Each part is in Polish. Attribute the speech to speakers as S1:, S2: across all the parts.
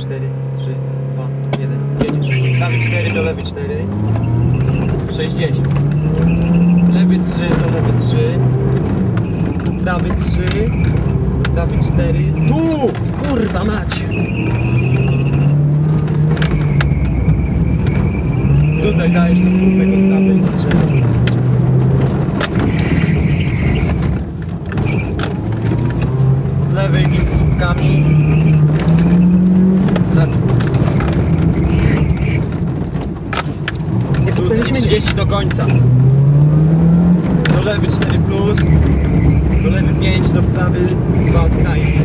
S1: 4, 3, 2, 1. Jedziesz. Prawy 4 do lewy 4. 60. Lewy 3 do lewy 3. Prawy 3. do Prawy 4. Tu! Kurwa mać! Tutaj dajesz na słupek od prawej zaczyna. Lewej między słupkami.
S2: Nie powinniśmy
S1: 30 do końca. Do lewy 4 plus. Do lewy 5, do prawy 2 skrajnie.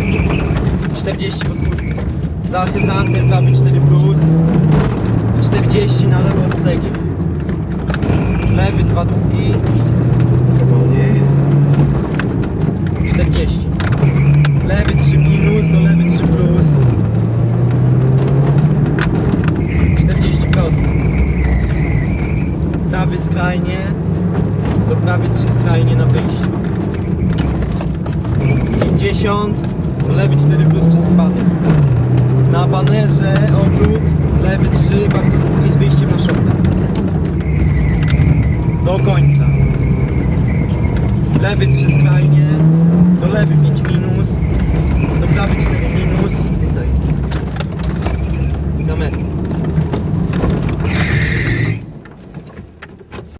S1: 40 pod górkę. Za hydrantem prawy 4 plus. 40 na lewo od cegieł. Lewy 2 długi.
S2: Powolnie.
S1: 40. Lewy 3 minus, do lewy 3 plus. 40 prosto. Prawy skrajnie, do prawy 3 skrajnie na wyjściu. 50, do lewy 4 plus przez spadek. Na banerze obrót, lewy 3, bardzo długi z wyjściem na środek. Do końca. Lewy 3 skrajnie, do lewy 5 minus,